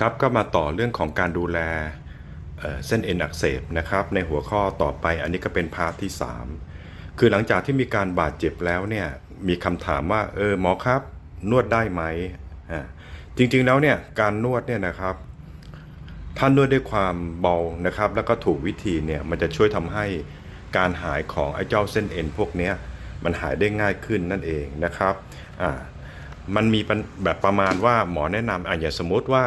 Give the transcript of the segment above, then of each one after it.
ครับก็มาต่อเรื่องของการดูแลเเส้นเอ็นอักเสบนะครับในหัวข้อต่อไปอันนี้ก็เป็นพาร์ทที่ 3 คือหลังจากที่มีการบาดเจ็บแล้วเนี่ยมีคำถามว่าเออหมอครับนวดได้ไหมอ่าจริงๆแล้วเนี่ยการนวดเนี่ยนะครับถ้านวดด้วยความเบานะครับ แล้วก็ถูกวิธีเนี่ยมันจะช่วยทำให้การหายของไอ้เจ้าเส้นเอ็นพวกเนี้ยมันหายได้ง่ายขึ้นนั่นเองนะครับอ่ามันมีแบบประมาณว่าหมอแนะนำอะอย่างสมมติว่า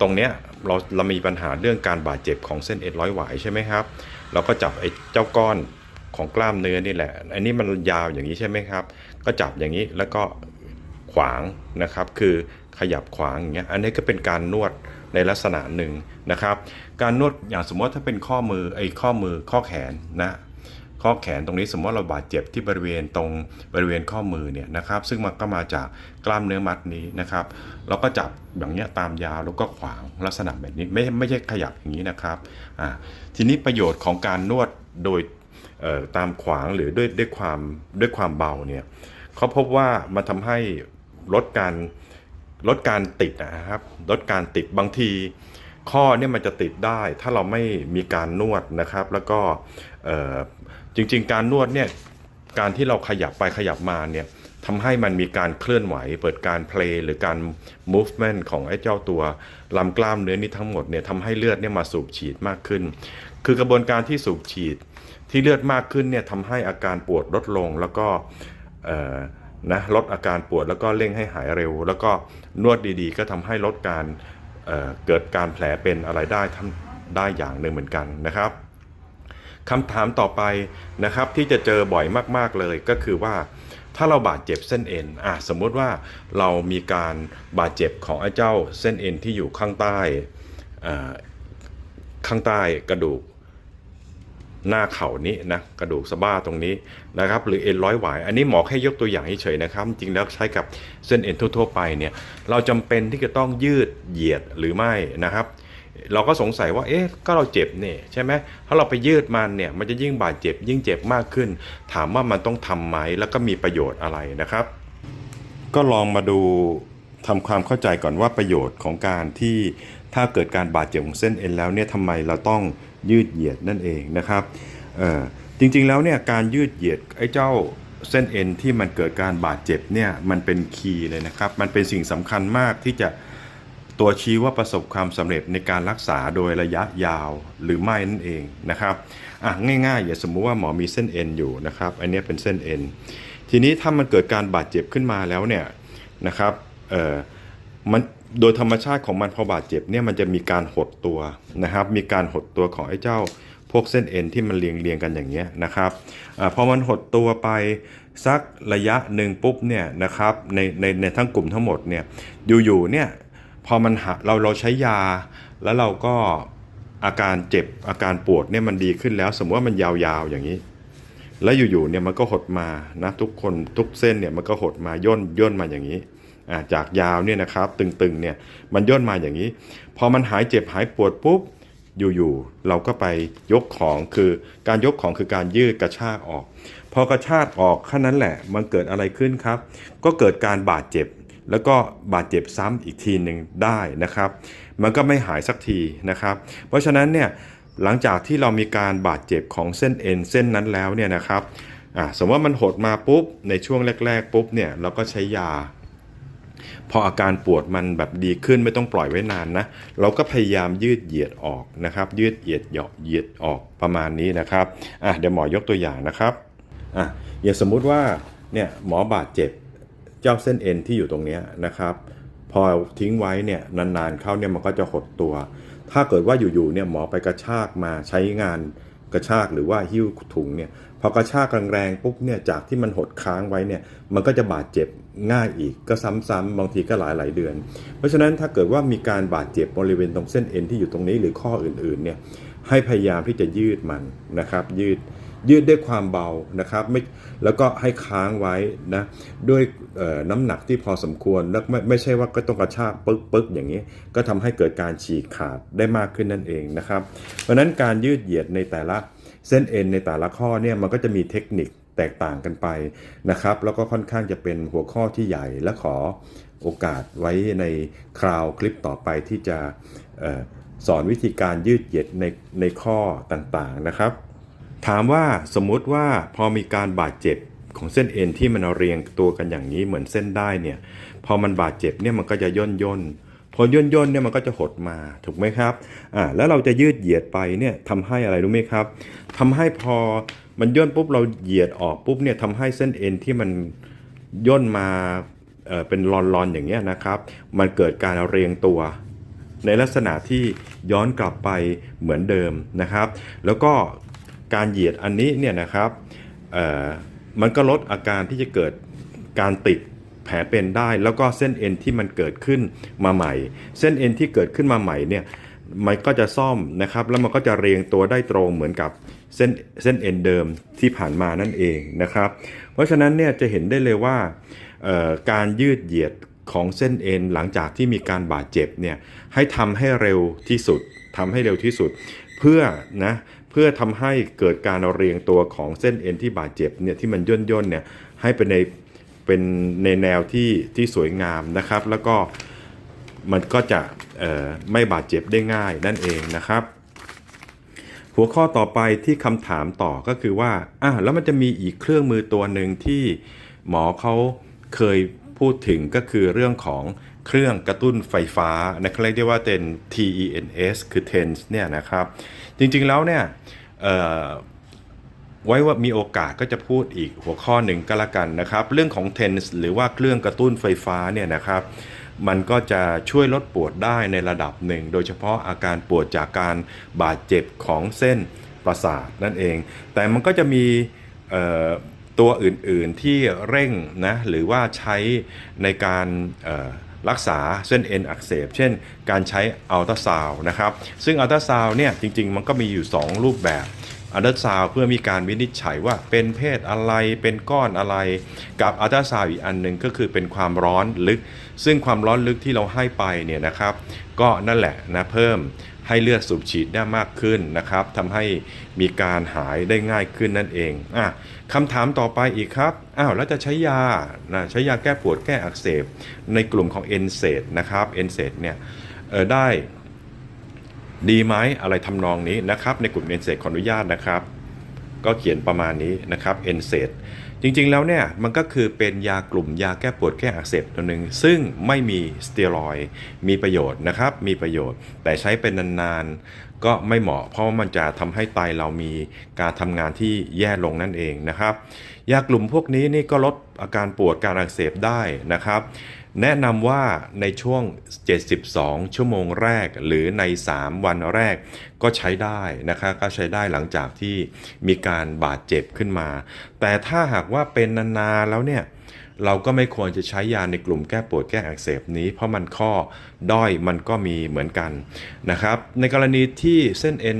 ตรงเนี้ยเราเรามีปัญหาเรื่องการบาดเจ็บของเส้นเอ็นร้อยหวายใช่ไหมครับ เราก็จับไอ้เจ้าก้อนของกล้ามเนื้อนี่แหละ อันนี้มันยาวอย่างนี้ใช่ไหมครับ ก็จับอย่างนี้แล้วก็ขวางนะครับ คือขยับขวางอย่างเงี้ย อันนี้ก็เป็นการนวดในลักษณะหนึ่งนะครับ การนวดอย่างสมมติว่าถ้าเป็นข้อมือไอ้ข้อมือข้อแขนนะ ข้อแขนตรงนี้สมมติว่าเราบาดเจ็บที่บริเวณตรงบริเวณข้อมือเนี่ยนะครับซึ่งมันก็มาจากกล้ามเนื้อมัดนี้นะครับ เราก็จับอย่างเงี้ยตามยาวแล้วก็ขวางลักษณะแบบนี้ไม่ไม่ใช่ขยับอย่างนี้นะครับอ่าทีนี้ประโยชน์ของการนวดโดยตามขวางหรือด้วยด้วยความด้วยความเบาเนี่ยเขาพบว่ามันทำให้ลดการลดการติดนะครับลดการติดบางที ข้อเนี่ยมันจะติดได้ ถ้าเราไม่มีการนวดนะครับ แล้วก็ ริง ๆ การนวดเนี่ยการที่เราขยับไปขยับมาเนี่ยทำให้มันมีการเคลื่อนไหว เปิดการเพลย์หรือการ movement ของไอ้เจ้าตัวลำกล้ามเนื้อนี้ทั้งหมดเนี่ยทำให้เลือดเนี่ยมาสูบฉีดมากขึ้น คือกระบวนการที่สูบฉีดที่เลือดมากขึ้นเนี่ยทำให้อาการปวดลดลงแล้วก็นะลดอาการปวดแล้วก็เร่งให้หายเร็ว แล้วก็นวดดีๆ ก็ทำให้ลดการเเกิดการแผลเป็นอะไรได้ทำได้อย่างหนึ่งเหมือนกันนะครับ คำถามต่อไปนะครับที่จะเจอบ่อยมากๆเลยก็คือว่า ถ้าเราบาดเจ็บเส้นเอ็นอะสมมุติว่าเรามีการบาดเจ็บของไอ้เจ้าเส้นเอ็นที่อยู่ข้างใต้อ่อข้างใต้กระดูกหน้าเข่านี้นะกระดูกสะบ้าตรงนี้นะครับหรือเอ็นร้อยหวาย อันนี้หมอแค่ยกตัวอย่างเฉยๆนะครับ จริงแล้วใช้กับเส้นเอ็นทั่วๆไปเนี่ยเราจำเป็นที่จะต้องยืดเหยียดหรือไม่นะครับ เราก็สงสัยว่า เอ๊ะ ก็เราเจ็บเนี่ยใช่ไหมถ้าเราไปยืดมันเนี่ย มันจะยิ่งบาดเจ็บ ยิ่งเจ็บมากขึ้น ถามว่ามันต้องทำไหม แล้วก็มีประโยชน์อะไรนะครับ ก็ลองมาดูทำความเข้าใจก่อนว่าประโยชน์ของการที่ถ้าเกิดการบาดเจ็บของเส้นเอ็นแล้วเนี่ยทำไมเราต้องยืดเหยียดนั่นเองนะครับเออจริงๆแล้วเนี่ยการยืดเหยียดไอ้เจ้าเส้นเอ็นที่มันเกิดการบาดเจ็บเนี่ยมันเป็นคีย์เลยนะครับ มันเป็นสิ่งสำคัญมากที่จะ ตัวชี้ว่าประสบความสำเร็จในการรักษาโดยระยะยาวหรือไม่นั่นเองนะครับอะง่ายๆ อย่าสมมุติว่าหมอมีเส้นเอ็นอยู่นะครับอันนี้เป็นเส้นเอ็นทีนี้ถ้ามันเกิดการบาดเจ็บขึ้นมาแล้วเนี่ยนะครับเอ่อมันโดยธรรมชาติของมันพอบาดเจ็บเนี่ยมันจะมีการหดตัวนะครับ มีการหดตัวของไอ้เจ้าพวกเส้นเอ็นที่มันเรียงเรียงกันอย่างเงี้ยนะครับอพอมันหดตัวไปสักระยะหนึ่งปุ๊บเนี่ยนะครับในในในทั้งกลุ่มทั้งหมดเนี่ยอยู่ๆเนี่ย อมันหาเราเราใช้ยา แล้วเราก็อาการเจ็บอาการปวดเนี่ยมันดีขึ้นแล้ว สมมติว่ามันยาวๆอย่างนี้ แล้วอยู่ๆเนี่ยมันก็หดมานะทุกคนทุกเส้นเนี่ยมันก็หดมาย่นย่นมาอย่างนี้จากยาวเนี่ยนะครับตึงๆเนี่ยมันย่นมาอย่างนี้ พอมันหายเจ็บหายปวดปุ๊บอยู่ๆเราก็ไปยกของคือการยกของคือการยืดกระชากออก พอกระชากออกแค่นั้นแหละมันเกิดอะไรขึ้นครับ ก็เกิดการบาดเจ็บ แล้วก็บาดเจ็บซ้ำอีกทีหนึ่งได้นะครับ มันก็ไม่หายสักทีนะครับ เพราะฉะนั้นเนี่ยหลังจากที่เรามีการบาดเจ็บของเส้นเอ็นเส้นนั้นแล้วเนี่ยนะครับสมมติว่ามันหดมาปุ๊บในช่วงแรก ๆ ปุ๊บเนี่ยเราก็ใช้ยา พออาการปวดมันแบบดีขึ้นไม่ต้องปล่อยไว้นานนะ เราก็พยายามยืดเหยียดออกนะครับ ยืดเหยียดเหยาะเหยียดออกประมาณนี้นะครับอะเดี๋ยวหมอยกตัวอย่างนะครับอะอย่างสมมุติว่าเนี่ยหมอบาดเจ็บ เจ้าเส้นเอ็นที่อยู่ตรงนี้นะครับ พอทิ้งไว้เนี่ยนานๆเข้าเนี่ยมันก็จะหดตัว ถ้าเกิดว่าอยู่ๆเนี่ยหมอไปกระชากมาใช้งานกระชากหรือว่าหิ้วถุงเนี่ยพอกระชากแรงๆปุ๊บเนี่ยจากที่มันหดค้างไว้เนี่ยมันก็จะบาดเจ็บง่ายอีกก็ซ้ำๆบางทีก็หลายๆเดือน เพราะฉะนั้นถ้าเกิดว่ามีการบาดเจ็บบริเวณตรงเส้นเอ็นที่อยู่ตรงนี้หรือข้ออื่นๆเนี่ยให้พยายามที่จะยืดมันนะครับยืด ยืดด้วยความเบานะครับไม่แล้วก็ให้ค้างไว้นะด้วยน้ำหนักที่พอสมควรแล้วไม่ไม่ใช่ว่าก็ต้องกระชากปึ๊กปึ๊กอย่างนี้ ก็ทำให้เกิดการฉีกขาดได้มากขึ้นนั่นเองนะครับ เพราะฉะนั้นการยืดเหยียดในแต่ละเส้นเอ็นในแต่ละข้อเนี่ยมันก็จะมีเทคนิคแตกต่างกันไปนะครับ แล้วก็ค่อนข้างจะเป็นหัวข้อที่ใหญ่และขอโอกาสไว้ในคราวคลิปต่อไปที่จะออสอนวิธีการยืดเหยียดในในข้อต่างๆนะครับ ถามว่าสมมุติว่าพอมีการบาดเจ็บของเส้นเอ็นที่มันเรียงตัวกันอย่างนี้เหมือนเส้นได้เนี่ย พอมันบาดเจ็บเนี่ยมันก็จะย่นย่นพอย่นย่นเนี่ยมันก็จะหดมาถูกไหมครับอ่าแล้วเราจะยืดเหยียดไปเนี่ยทำให้อะไรรู้ไหมครับทำให้พอมันย่นปุ๊บเราเหยียดออกปุ๊บเนี่ยทำให้เส้นเอ็นที่มันย่นมาเอ่อเป็นรอนๆอย่างเงี้ยนะครับ มันเกิดการเรียงตัว ในลักษณะที่ย้อนกลับไปเหมือนเดิมนะครับ แล้วก็ การเหยียดอันนี้เนี่ยนะครับมันก็ลดอาการที่จะเกิดการติดแผลเป็นได้ แล้วก็เส้นเอ็นที่มันเกิดขึ้นมาใหม่ เส้นเอ็นที่เกิดขึ้นมาใหม่เนี่ยมันก็จะซ่อมนะครับ แล้วมันก็จะเรียงตัวได้ตรงเหมือนกับเส้นเส้นเอ็นเดิมที่ผ่านมานั่นเองนะครับ เพราะฉะนั้นเนี่ยจะเห็นได้เลยว่าการยืดเหยียดของเส้นเอ็นหลังจากที่มีการบาดเจ็บเนี่ยให้ทำให้เร็วที่สุดทำให้เร็วที่สุด เพื่อนะ เพื่อทำให้เกิดการเรียงตัวของเส้นเอ็นที่บาดเจ็บเนี่ยที่มันย่นย่นเนี่ยให้เป็นในเป็นในแนวที่ที่สวยงามนะครับ แล้วก็มันก็จะไม่บาดเจ็บได้ง่ายนั่นเองนะครับ หัวข้อต่อไปที่คำถามต่อก็คือว่าอะแล้วมันจะมีอีกเครื่องมือตัวหนึ่งที่หมอเขาเคยพูดถึงก็คือเรื่องของ เครื่องกระตุ้นไฟฟ้านะครับเรียกได้ว่าเป็น TENS คือ TENS เนี่ยนะครับ จริงๆแล้วเนี่ยไว้ว่ามีโอกาสก็จะพูดอีกหัวข้อหนึ่งก็แล้วกันนะครับ เรื่องของ TENS หรือว่าเครื่องกระตุ้นไฟฟ้าเนี่ยนะครับมันก็จะช่วยลดปวดได้ในระดับหนึ่ง โดยเฉพาะอาการปวดจากการบาดเจ็บของเส้นประสาทนั่นเอง แต่มันก็จะมีตัวอื่นๆที่เร่งนะหรือว่าใช้ในการ รักษาเส้นเอ็นอักเสบ เช่น การใช้อัลตราซาวนะครับ ซึ่งอัลตราซาวเนี่ยจริง ๆ มันก็มีอยู่ 2 รูปแบบอัลตราซาวเพื่อมีการวินิจฉัยว่าเป็นเพศอะไรเป็นก้อนอะไร กับอัลตราซาวอีกอันหนึ่งก็คือเป็นความร้อนลึก ซึ่งความร้อนลึกที่เราให้ไปเนี่ยนะครับ ก็นั่นแหละนะเพิ่มให้เลือดสูบฉีดได้มากขึ้นนะครับทำให้มีการหายได้ง่ายขึ้นนั่นเองอะ คำถามต่อไปอีกครับ อ้าวแล้วจะใช้ยานะใช้ยาแก้ปวดแก้อักเสบ ในกลุ่มของ n s a i d นะครับ n s a i d เนี่ยได้ดีไหมอะไรทำนองนี้นะครับ ในกลุ่ม n s a i d ขออนุญาตนะครับ ก็เขียนประมาณนี้นะครับ n s a i d จริงๆแล้วเนี่ยมันก็คือเป็นยากลุ่มยาแก้ปวดแก้อักเสบตัวหนึ่งซึ่งไม่มีสเตียรอยมีประโยชน์นะครับ มีประโยชน์ แต่ใช้เป็นนานๆ ก็ไม่เหมาะ เพราะว่ามันจะทำให้ไตเรามีการทำงานที่แย่ลงนั่นเองนะครับ ยากลุ่มพวกนี้นี่ก็ลดอาการปวดการอักเสบได้นะครับ แนะนำว่าในช่วง 72 ชั่วโมงแรก หรือใน 3 วันแรกก็ใช้ได้นะคะก็ใช้ได้หลังจากที่มีการบาดเจ็บขึ้นมา แต่ถ้าหากว่าเป็นนานๆแล้วเนี่ยเราก็ไม่ควรจะใช้ยาในกลุ่มแก้ปวดแก้อักเสบนี้ เพราะมันข้อด้อยมันก็มีเหมือนกันนะครับ ในกรณีที่เส้นเอ็น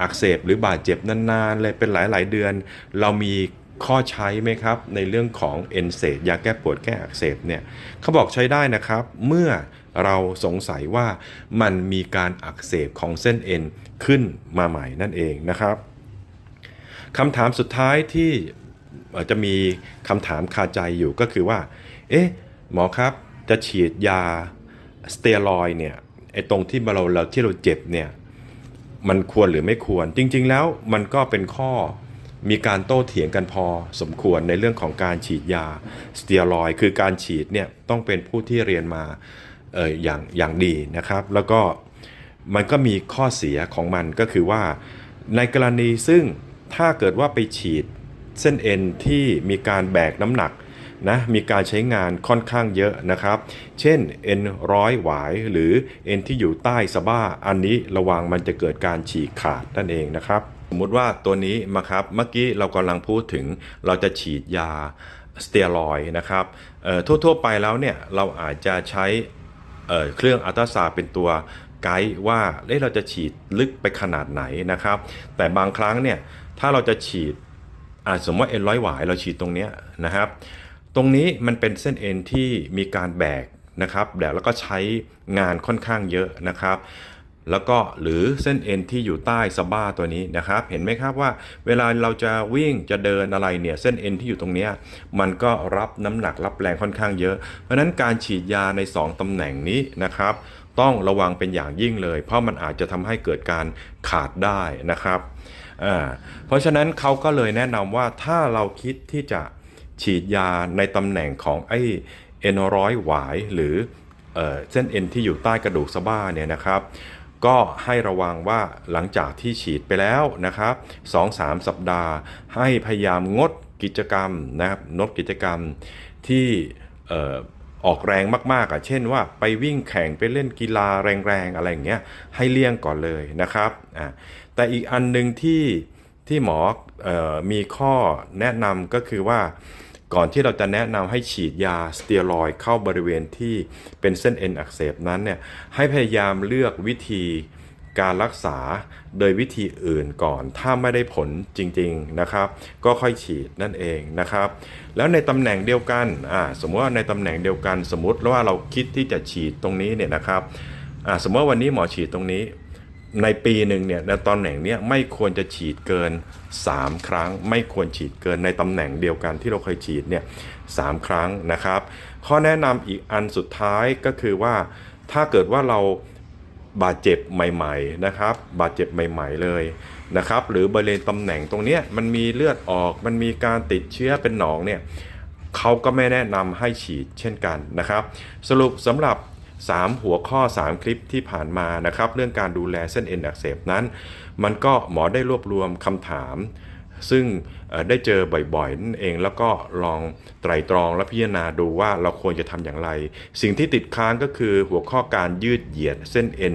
อักเสบหรือบาดเจ็บนานๆเลยเป็นหลายๆเดือน เรามี ข้อใช้ไหมครับ ในเรื่องของเอนเซดยาแก้ปวดแก้อักเสบเนี่ยเขาบอกใช้ได้นะครับ เมื่อเราสงสัยว่ามันมีการอักเสบของเส้นเอ็นขึ้นมาใหม่นั่นเองนะครับคำถามสุดท้ายที่จะมีคำถามคาใจอยู่ก็คือว่า เอ๊ะ หมอครับจะฉีดยาสเตียรอยเนี่ยไอ้ตรงที่เราเราที่เราเจ็บเนี่ยมันควรหรือไม่ควรจริง ๆ แล้วมันก็เป็นข้อ มีการโต้เถียงกันพอสมควรในเรื่องของการฉีดยาสเตียรอยคือการฉีดเนี่ยต้องเป็นผู้ที่เรียนมาเอออย่างอย่างดีนะครับ แล้วก็มันก็มีข้อเสียของมันก็คือว่า ในกรณีซึ่งถ้าเกิดว่าไปฉีดเส้นเอ็นที่มีการแบกน้ำหนักนะมีการใช้งานค่อนข้างเยอะนะครับ เช่นเอ็นร้อยหวายหรือเอ็นที่อยู่ใต้สะบ้าอันนี้ระวังมันจะเกิดการฉีกขาดนั่นเองนะครับ สมมุติว่าตัวนี้มาครับเมื่อกี้เรากำลังพูดถึงเราจะฉีดยาสเตียรอยนะครับทั่วๆไปแล้วเนี่ยเราอาจจะใช้เเครื่องอัลตราซาวเป็นตัวไกด์ว่าเราจะฉีดลึกไปขนาดไหนนะครับ แต่บางครั้งเนี่ยถ้าเราจะฉีดอาสมมติว่าเอ็นร้อยหวายเราฉีดตรงนี้นะครับ ตรงนี้มันเป็นเส้นเอ็นที่มีการแบกนะครับแบกแล้วก็ใช้งานค่อนข้างเยอะนะครับ แล้วก็หรือเส้นเอ็นที่อยู่ใต้สะบ้าตัวนี้นะครับ เห็นไหมครับว่า เวลาเราจะวิ่งจะเดินอะไรเนี่ยเส้นเอ็นที่อยู่ตรงนี้มันก็รับน้ำหนักรับแรงค่อนข้างเยอะ เพราะฉะนั้นการฉีดยาใน 2ตำแหน่งนี้นะครับต้องระวังเป็นอย่างยิ่งเลย เพราะมันอาจจะทำให้เกิดการขาดได้นะครับ เพราะฉะนั้นเขาก็เลยแนะนำว่าถ้าเราคิดที่จะฉีดยาในตำแหน่งของไอเอ็นร้อยหวายหรือเส้นเอ็นที่อยู่ใต้กระดูกสะบ้าเนี่ยนะครับ ก็ให้ระวังว่าหลังจากที่ฉีดไปแล้วนะครับ2-3 สัปดาห์ ให้พยายามงดกิจกรรมนะครับงดกิจกรรมที่ออกแรงมากๆอะเช่นว่าไปวิ่งแข่งไปเล่นกีฬาแรงๆอะไรอย่างเงี้ยให้เลี่ยงก่อนเลยนะครับอ่าแต่อีกอันหนึ่งที่ที่หมอออมีข้อแนะนำก็คือว่า ก่อนที่เราจะแนะนำให้ฉีดยาสเตียรอยเข้าบริเวณที่เป็นเส้นเอ็นอักเสบนั้นเนี่ยให้พยายามเลือกวิธีการรักษาโดยวิธีอื่นก่อน ถ้าไม่ได้ผลจริงๆนะครับ ก็ค่อยฉีดนั่นเองนะครับ แล้วในตำแหน่งเดียวกันอ่าสมมติว่าในตำแหน่งเดียวกัน สมมติว่าเราคิดที่จะฉีดตรงนี้เนี่ยนะครับอ่าสมมติว่าวันนี้หมอฉีดตรงนี้ ในปีหนึ่งเนี่ยในตำแหน่งเนี้ยไม่ควรจะฉีดเกิน 3 ครั้ง ไม่ควรฉีดเกินในตำแหน่งเดียวกันที่เราเคยฉีดเนี่ยสามครั้งนะครับ ข้อแนะนำอีกอันสุดท้ายก็คือว่าถ้าเกิดว่าเราบาดเจ็บใหม่ๆนะครับ บาดเจ็บใหม่ ๆเลยนะครับ หรือบริเวณตำแหน่งตรงเนี้ยมันมีเลือดออกมันมีการติดเชื้อเป็นหนองเนี่ยเขาก็ไม่แนะนำให้ฉีดเช่นกันนะครับ สรุปสำหรับ 3 หัวข้อ 3 คลิปที่ผ่านมานะครับ เรื่องการดูแลเส้นเอ็นอักเสบนั้น มันก็หมอได้รวบรวมคำถาม ซึ่งได้เจอบ่อยๆนั่นเองแล้วก็ลองไตรตรองและพิจารณาดูว่าเราควรจะทำอย่างไร สิ่งที่ติดค้างก็คือหัวข้อการยืดเหยียดเส้นเอ็น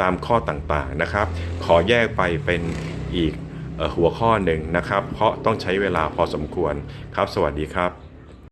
ตามข้อต่างๆนะครับ ขอแยกไปเป็นอีกหัวข้อหนึ่งนะครับ เพราะต้องใช้เวลาพอสมควรครับ สวัสดีครับ